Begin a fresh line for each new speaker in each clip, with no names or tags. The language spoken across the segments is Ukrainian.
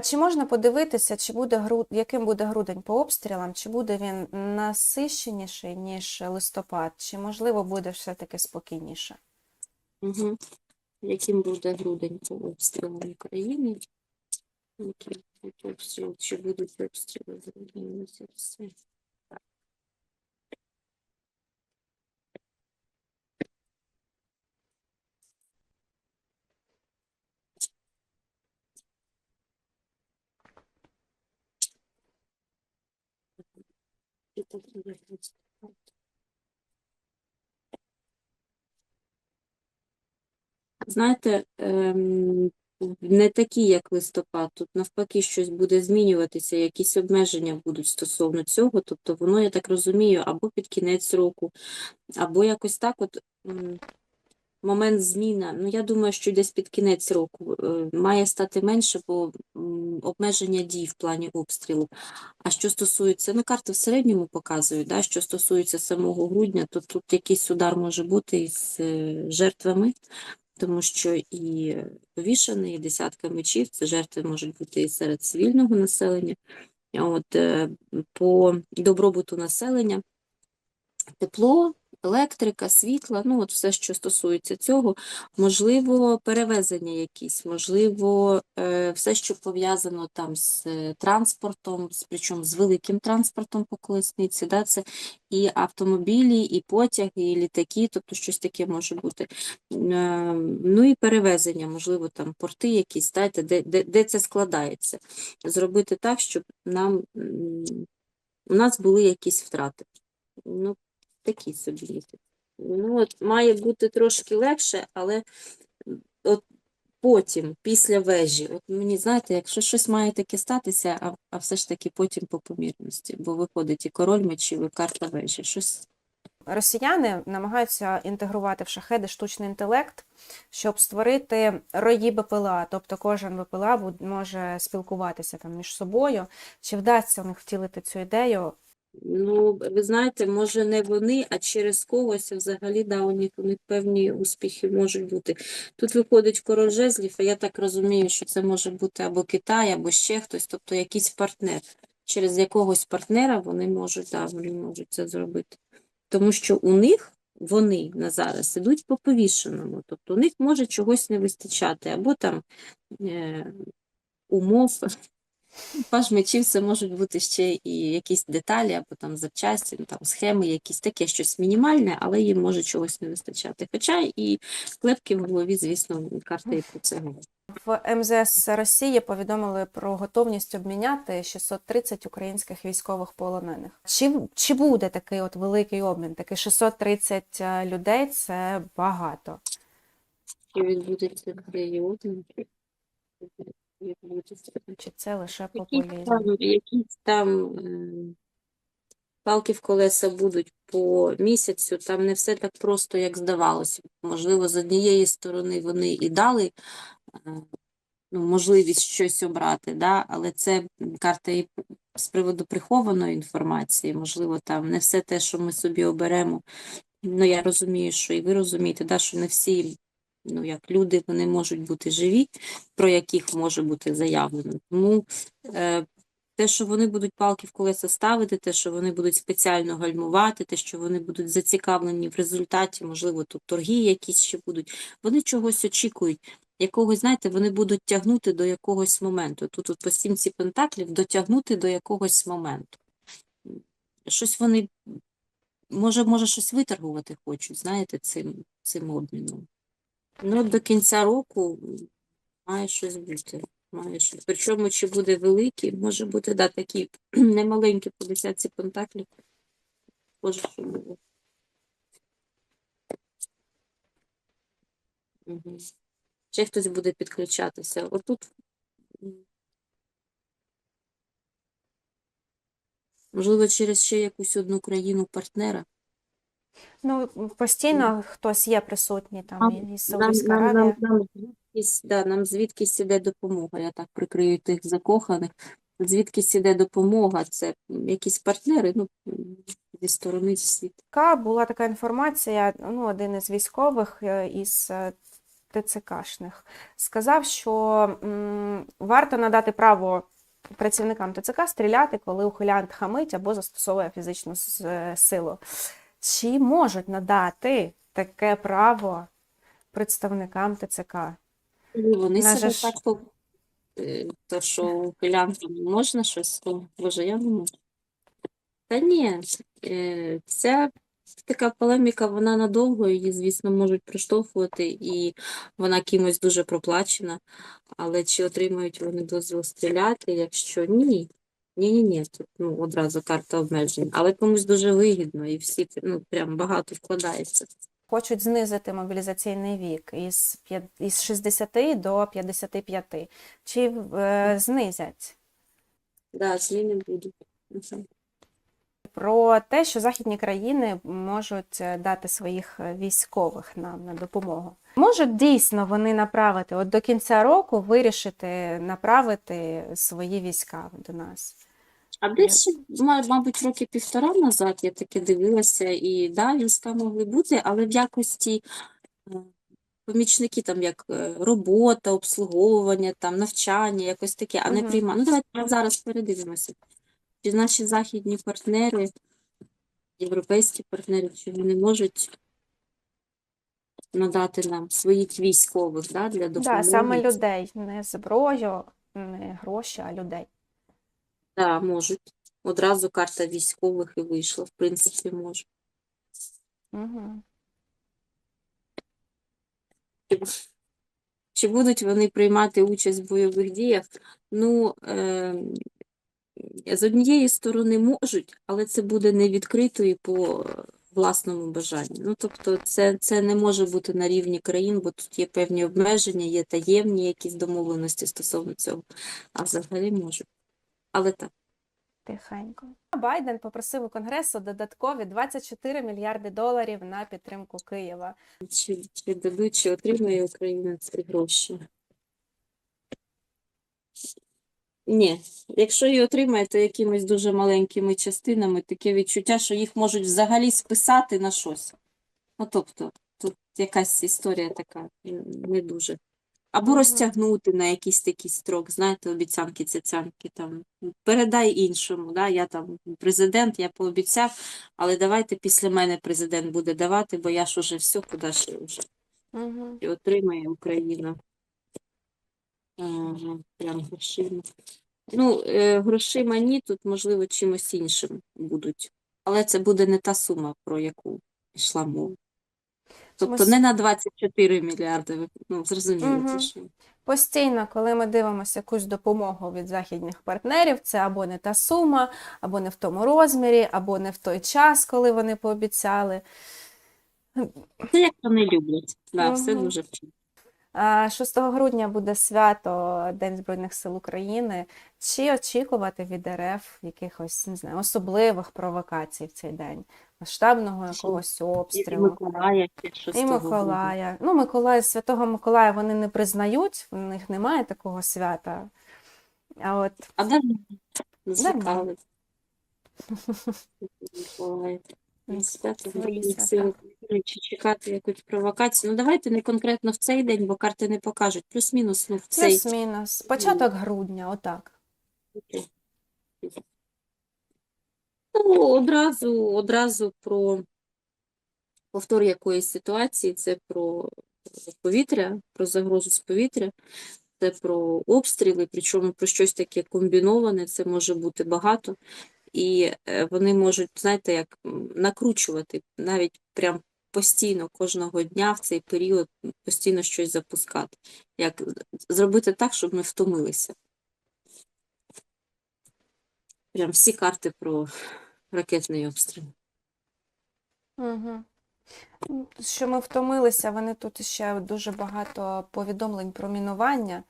А чи можна подивитися, чи буде груд, яким буде грудень по обстрілам? Чи буде він насищеніший, ніж листопад? Чи можливо буде все-таки спокійніше?
Угу. Яким буде грудень по обстрілам України? Які буде обстріл? Чи будуть обстріли? Знаєте, ем, не такі, як листопад. Тут навпаки щось буде змінюватися, якісь обмеження будуть стосовно цього. Тобто воно, я так розумію, або під кінець року, або якось так от момент зміна. Ну, я думаю, що десь під кінець року е, має стати менше, бо обмеження дій в плані обстрілу. А що стосується, ну, карти в середньому показують, да, що стосується самого грудня, то тут якийсь удар може бути із е, жертвами тому що і повішений, і десятка мечів, це жертви можуть бути і серед цивільного населення. От е, по добробуту населення тепло, електрика, світла, ну от все, що стосується цього, можливо, перевезення якісь, можливо, е, все, що пов'язано там з транспортом, причому з великим транспортом по колесниці, да, це і автомобілі, і потяги, і літаки, тобто щось таке може бути. Е, Ну і перевезення, можливо, там порти якісь, знаєте, де, де, де це складається. Зробити так, щоб нам у нас були якісь втрати. Ну, такі собі місяць. Ну, от має бути трошки легше, але от потім, після вежі, от мені знаєте, якщо щось має таке статися, а, а все ж таки потім по помірності, бо виходить і король мечів, і карта вежі. Щось
Росіяни намагаються інтегрувати в шахеди штучний інтелект, щоб створити рої БПЛА, тобто кожен БПЛА може спілкуватися там між собою. Чи вдасться у них втілити цю ідею?
Ну, ви знаєте, може не вони, а через когось взагалі да, у них, у них певні успіхи можуть бути. Тут виходить король жезлів, а я так розумію, що це може бути або Китай, або ще хтось, тобто якийсь партнер. Через якогось партнера вони можуть, да, вони можуть це зробити. Тому що у них вони на зараз ідуть по повішеному, тобто у них може чогось не вистачати, або там е, умов. Паж мечів це можуть бути ще і якісь деталі, або там запчасті, ну, там схеми, якісь таке щось мінімальне, але їм може чогось не вистачати. Хоча і клепки в голові, звісно, карта і про це говорить.
В МЗС Росії повідомили про готовність обміняти 630 українських військових полонених. Чи, чи буде такий от великий обмін? Такий 630 людей це багато.
Чи відбудеться період?
Чи це лише популізм?
якісь там палки в колеса будуть по місяцю, там не все так просто, як здавалося. Можливо, з однієї сторони вони і дали е, ну, можливість щось обрати, да? але це карта і з приводу прихованої інформації, можливо, там не все те, що ми собі оберемо. Ну, я розумію, що і ви розумієте, да, що не всі, ну, як люди, вони можуть бути живі, про яких може бути заявлено. Тому е, те, що вони будуть палки в колеса ставити, те, що вони будуть спеціально гальмувати, те, що вони будуть зацікавлені в результаті, можливо, тут торги якісь ще будуть, вони чогось очікують. Якогось, знаєте, вони будуть тягнути до якогось моменту. Тут от по сімці пентаклів дотягнути до якогось моменту. Щось вони, може, може, щось виторгувати хочуть, знаєте, цим, цим обміном. Ну, до кінця року має щось бути. Має щось. Причому, чи буде великий, може бути, да, такі немаленькі по десятці пентаклів. Може, що буде. Угу. Ще хтось буде підключатися. Отут. Можливо, через ще якусь одну країну партнера.
Ну, постійно хтось є присутній там
Нам-
і- і
Нам,
Саудівська
нам, нам, звідкись, да, нам звідкись іде допомога. Я так прикрию тих закоханих. Звідкись іде допомога, це якісь партнери, ну, зі сторони світу.
Така була така інформація. Ну, один із військових е, із е, ТЦКшних. Сказав, що м, варто надати право працівникам ТЦК стріляти, коли ухилянт хамить або застосовує фізичну е, силу. Чи можуть надати таке право представникам ТЦК?
Вони
Наже
себе
ж-
так е, то, що ухилянтам можна щось, то, боже, я не можу. Та ні, е, ця така полеміка, вона надовго, її, звісно, можуть проштовхувати, і вона кимось дуже проплачена. Але чи отримають вони дозвіл стріляти? Якщо ні, ні-ні-ні, тут ну, одразу карта обмежень. Але комусь дуже вигідно, і всі ну, прям багато вкладається.
Хочуть знизити мобілізаційний вік із, із 60 до 55. Чи е, знизять?
Да, зміни будуть.
Про те, що західні країни можуть е, дати своїх е, військових нам на допомогу. Можуть дійсно вони направити от до кінця року вирішити направити свої війська до нас.
А десь, мабуть, роки півтора назад я таки дивилася, і да, війська могли бути, але в якості е, помічники, там як е, робота, обслуговування, там навчання, якось таке, а не прийма. Ну, давайте зараз передивимося. Чи наші західні партнери, європейські партнери, чи вони можуть надати нам своїх військових да, для допомоги?
Да, саме людей, не зброю, не гроші, а людей.
Да, можуть. Одразу карта військових і вийшла, в принципі, можуть.
Угу.
Чи Чи будуть вони приймати участь в бойових діях? Ну, е, з однієї сторони можуть, але це буде не відкрито і по власному бажанню. Ну, тобто, це, це не може бути на рівні країн, бо тут є певні обмеження, є таємні якісь домовленості стосовно цього, а взагалі можуть. Але так.
Тихенько. Байден попросив у Конгресу додаткові 24 мільярди доларів на підтримку Києва.
Чи, чи дадуть, чи отримає Україна ці гроші? Ні, якщо її отримає, то якимись дуже маленькими частинами, таке відчуття, що їх можуть взагалі списати на щось. Ну, тобто, тут якась історія така не дуже. Або розтягнути на якийсь такий строк, знаєте, обіцянки, цяцянки там. Передай іншому, да, я там президент, я пообіцяв, але давайте після мене президент буде давати, бо я ж уже все, куди ж вже.
Угу.
І отримає Україна. Прям грошима. Ну, е, грошима ні, тут, можливо, чимось іншим будуть. Але це буде не та сума, про яку йшла мова. Тобто не на 24 мільярди, ну, зрозумієте,
Мгм.
що.
Постійно, коли ми дивимося якусь допомогу від західних партнерів, це або не та сума, або не в тому розмірі, або не в той час, коли вони пообіцяли.
Це як вони люблять. Да, все дуже вчить.
А 6 грудня буде свято День Збройних сил України. Чи очікувати від РФ якихось не знаю, особливих провокацій в цей день? Масштабного якогось
І
обстрілу?
Миколая, і щось
І. Миколая. Ну, Миколая, Святого Миколая вони не признають, в них немає такого свята. А от
А далі
Ну,
Свято сил чи чекати якусь провокацію. Ну, давайте не конкретно в цей день, бо карти не покажуть. Плюс-мінус, ну, в цей.
плюс-мінус. Початок грудня, отак.
Ну, одразу, одразу про повтор якоїсь ситуації, це про повітря, про загрозу з повітря, це про обстріли, причому про щось таке комбіноване, це може бути багато. І е, вони можуть, знаєте, як накручувати навіть прям постійно кожного дня в цей період постійно щось запускати. Як зробити так, щоб ми втомилися. Прям всі карти про ракетний обстріл.
Угу. Що ми втомилися, вони тут ще дуже багато повідомлень про мінування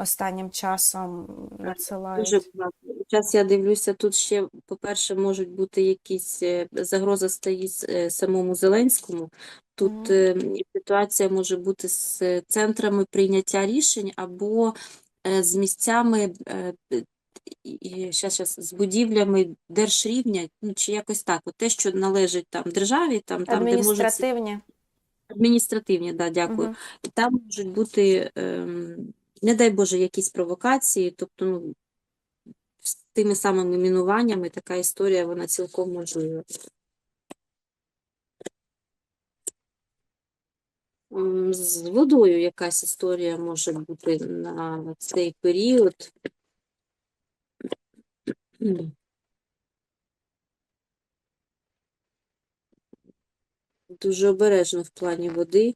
останнім часом надсилають.
Дуже багато. Зараз я дивлюся, тут ще, по-перше, можуть бути якісь е, загроза стоїть е, самому Зеленському. Тут е, ситуація може бути з центрами прийняття рішень або з місцями, і- щас, з будівлями держрівня, ну, чи якось так. От те, що належить там державі, там, там де можуть
Адміністративні.
Адміністративні, да, дякую. І там можуть бути, ем, не дай Боже, якісь провокації, тобто, ну, з тими самими мінуваннями така історія, вона цілком можлива. З водою якась історія може бути на цей період. Дуже обережно в плані води.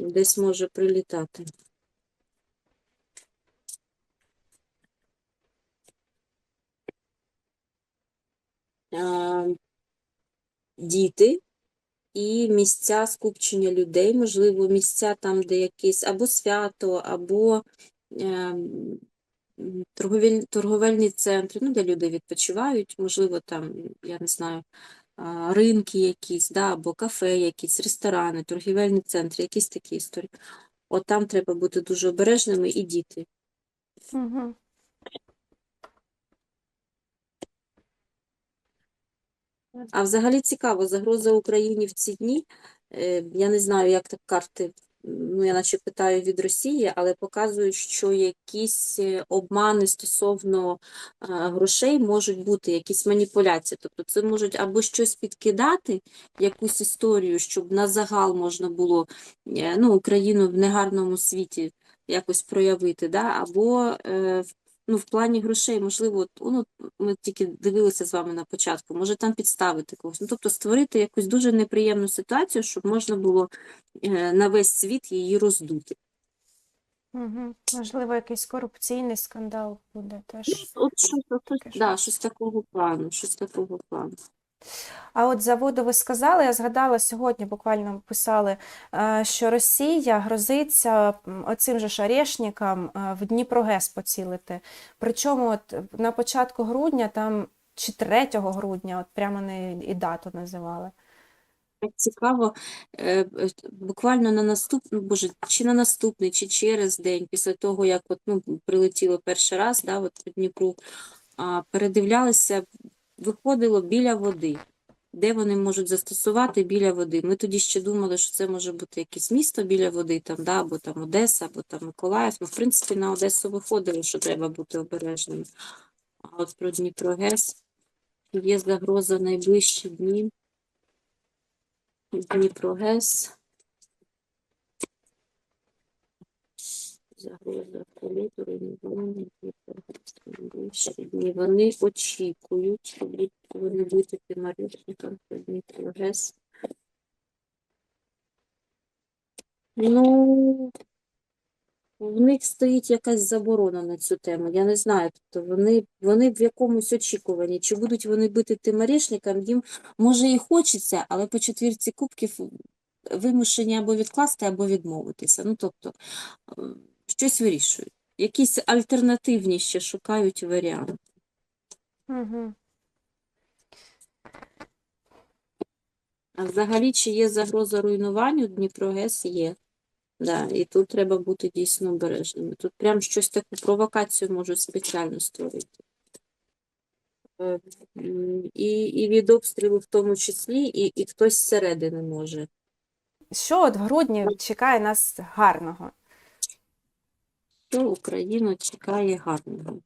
Десь може прилітати. Діти і місця скупчення людей, можливо, місця там, де якесь або свято, або ем, торговель, торговельні центри, ну, де люди відпочивають, можливо, там, я не знаю, ринки якісь, да, або кафе якісь, ресторани, торгівельні центри, якісь такі історії. От там треба бути дуже обережними і діти.
Угу.
А взагалі цікаво, загроза Україні в ці дні. е, Я не знаю, як так карти, ну я наче питаю від Росії, але показують, що якісь е, обмани стосовно а, грошей можуть бути, якісь маніпуляції. Тобто це можуть або щось підкидати, якусь історію, щоб на загал можна було е, ну, Україну в негарному світі якось проявити, да? або е, ну, в плані грошей, можливо, ну, ми тільки дивилися з вами на початку, може там підставити когось. Ну, тобто створити якусь дуже неприємну ситуацію, щоб можна було е, на весь світ її роздути.
Угу. Можливо, якийсь корупційний скандал буде теж.
От от, от,
от,
да,
щось.
щось такого плану, щось такого плану.
А от за воду ви сказали, я згадала сьогодні, буквально писали, е, що Росія грозиться оцим же ж орешникам е, в Дніпрогес поцілити. Причому от на початку грудня, там чи 3 грудня, от прямо не і дату називали.
Цікаво, е, буквально на наступний, боже, чи на наступний, чи через день, після того, як от, ну, прилетіло перший раз, да, от по Дніпру, передивлялися, виходило біля води. Де вони можуть застосувати біля води? Ми тоді ще думали, що це може бути якесь місто біля води, там, да, або там Одеса, або там Миколаїв. Ну, в принципі, на Одесу виходило, що треба бути обережними. А от про Дніпрогес є загроза найближчі дні. Дніпрогес. Загроза колітору, найближчі дні. Вони очікують, що вони бути тимарішником про Дніпрогес. Ну, в них стоїть якась заборона на цю тему. Я не знаю. Тобто вони, вони в якомусь очікуванні. Чи будуть вони бити тимарішником, їм може і хочеться, але по четвірці кубків вимушені або відкласти, або відмовитися. Ну, тобто, щось вирішують. Якісь альтернативні ще шукають варіанти.
Угу.
А взагалі, чи є загроза руйнуванню Дніпрогес? Є. Да, і тут треба бути дійсно обережними. Тут прям щось таку провокацію можуть спеціально створити. Е, І, і від обстрілу в тому числі, і, і хтось зсередини може.
Що от в грудні чекає нас гарного?
Що Україну чекає гарного.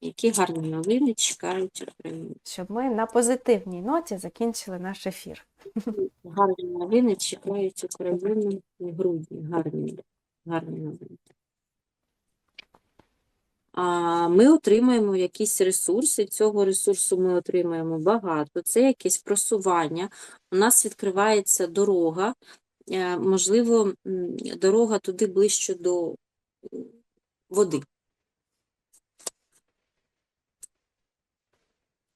Які гарні новини чекають Україну?
Щоб ми на позитивній ноті закінчили наш ефір.
Гарні новини чекають Україну в грудні. Гарні, гарні новини. А ми отримаємо якісь ресурси. Цього ресурсу ми отримаємо багато. Це якесь просування. У нас відкривається дорога. Е, Можливо, дорога туди ближче до води.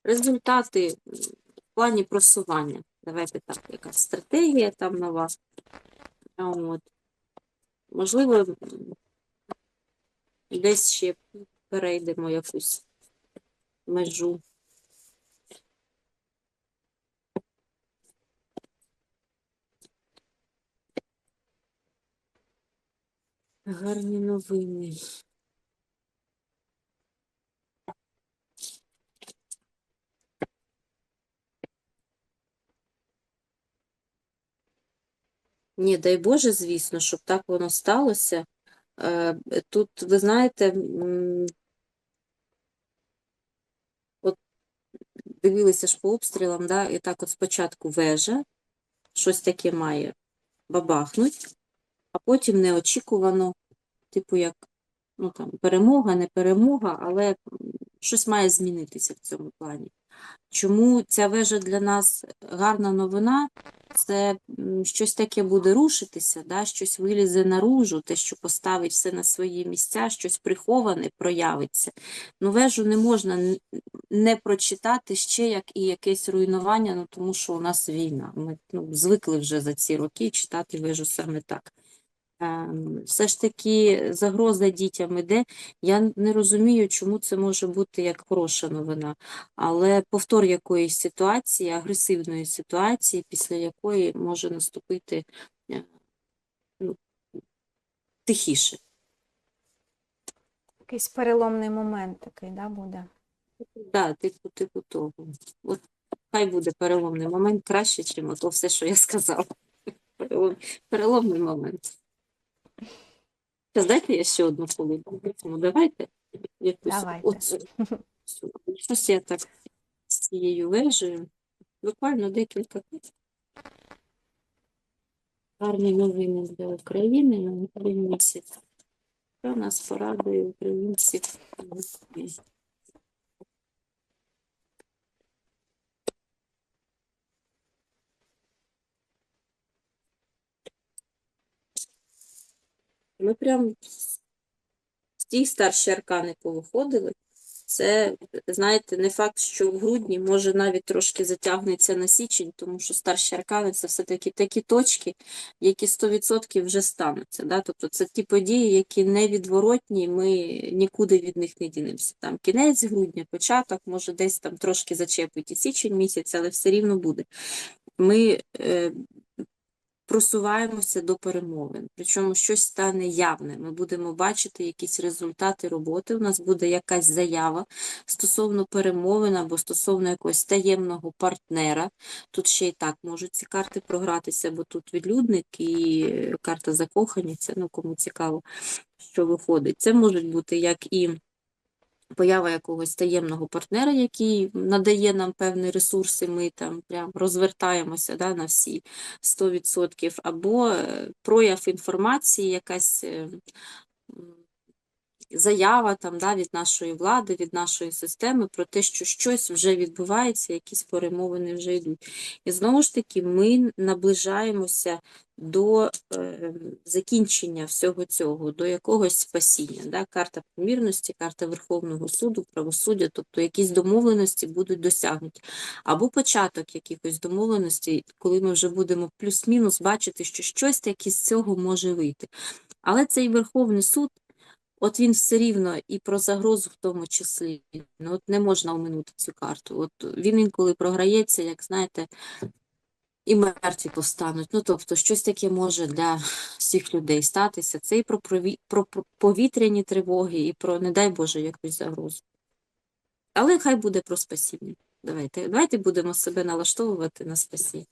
Результати в плані просування. Давайте так, якась стратегія там на вас. От. Можливо, десь ще перейдемо якусь межу. гарні новини. Ні, дай Боже, звісно, щоб так воно сталося. Е, тут, ви знаєте, от дивилися ж по обстрілам, да, і так от спочатку вежа, щось таке має бабахнуть, а потім неочікувано, типу як ну, там, перемога, не перемога, але щось має змінитися в цьому плані. Чому ця вежа для нас гарна новина? Це щось таке буде рушитися, да? щось вилізе наружу, те, що поставить все на свої місця, щось приховане проявиться. Ну, вежу не можна не прочитати ще як і якесь руйнування, ну, тому що у нас війна. Ми ну, звикли вже за ці роки читати вежу саме так. Ем, Все ж таки загроза дітям іде. Я не розумію, чому це може бути як хороша новина, але повтор якоїсь ситуації, агресивної ситуації, після якої може наступити е, ну, тихіше.
Якийсь переломний момент такий, да, буде.
Да, типу, типу того. От хай буде переломний момент краще, ніж ото все, що я сказала. Перелом, переломний момент. Зараз дайте я ще одну хвилину. Ну, давайте. Якусь
Давайте.
оцю. Щось я так з цією вежею. Буквально декілька хвилин. Гарні новини для України на місяць. Що нас порадує українців? Ми прям з ті старші аркани повиходили. Це, знаєте, не факт, що в грудні, може навіть трошки затягнеться на січень, тому що старші аркани це все-таки такі точки, які 100% вже стануться. Да? Тобто це ті події, які невідворотні, ми нікуди від них не дінемося. Там кінець грудня, початок, може десь там трошки зачепить і січень місяць, але все рівно буде. Ми е, просуваємося до перемовин. Причому щось стане явне. Ми будемо бачити якісь результати роботи. У нас буде якась заява стосовно перемовин або стосовно якогось таємного партнера. Тут ще й так можуть ці карти програтися, бо тут відлюдник і карта закоханіця, ну кому цікаво, що виходить. Це можуть бути як і поява якогось таємного партнера, який надає нам певні ресурси, ми там прям розвертаємося да, на всі 100%, або е, прояв інформації, якась е, заява там, да, від нашої влади, від нашої системи про те, що щось вже відбувається, якісь перемовини вже йдуть. І знову ж таки, ми наближаємося до е, закінчення всього цього, до якогось спасіння. Да? Карта помірності, карта Верховного суду, правосуддя, тобто якісь домовленості будуть досягнуті. Або початок якихось домовленостей, коли ми вже будемо плюс-мінус бачити, що щось таке з цього може вийти. Але цей Верховний суд, от він все рівно і про загрозу в тому числі. Ну, от не можна оминути цю карту. От він інколи програється, як знаєте, і мертві повстануть. Ну, тобто, щось таке може для всіх людей статися. Це і про, прові... про про повітряні тривоги, і про, не дай Боже, якусь загрозу. Але хай буде про спасіння. Давайте, давайте будемо себе налаштовувати на спасіння.